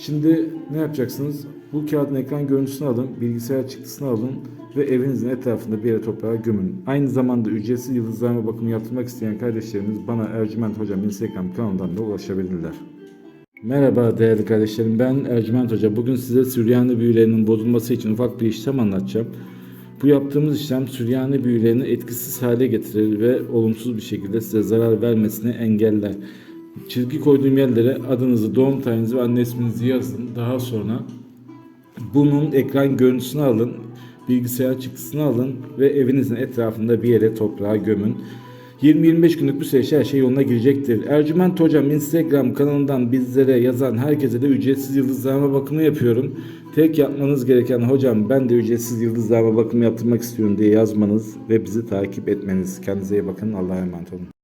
Şimdi ne yapacaksınız? Bu kağıdın ekran görüntüsünü alın, bilgisayar çıktısını alın ve evinizin etrafında bir yere toprağa gömün. Aynı zamanda ücretsiz yıldızlarma bakımı yaptırmak isteyen kardeşlerimiz bana Ercüment Hocam Instagram kanalından da ulaşabilirler. Merhaba değerli kardeşlerim ben Ercüment Hoca. Bugün size Süryani büyülerinin bozulması için ufak bir işlem anlatacağım. Bu yaptığımız işlem Süryani büyülerini etkisiz hale getirir ve olumsuz bir şekilde size zarar vermesini engeller. Çizgi koyduğum yerlere adınızı, doğum tarihinizi ve anne isminizi yazın. Daha sonra bunun ekran görüntüsünü alın, bilgisayar çıktısını alın ve evinizin etrafında bir yere toprağa gömün. 20-25 günlük bir süreçte her şey yoluna girecektir. Ercüment Hocam Instagram kanalından bizlere yazan herkese de ücretsiz yıldızlama bakımı yapıyorum. Tek yapmanız gereken hocam ben de ücretsiz yıldızlama bakımı yaptırmak istiyorum diye yazmanız ve bizi takip etmeniz. Kendinize iyi bakın. Allah'a emanet olun.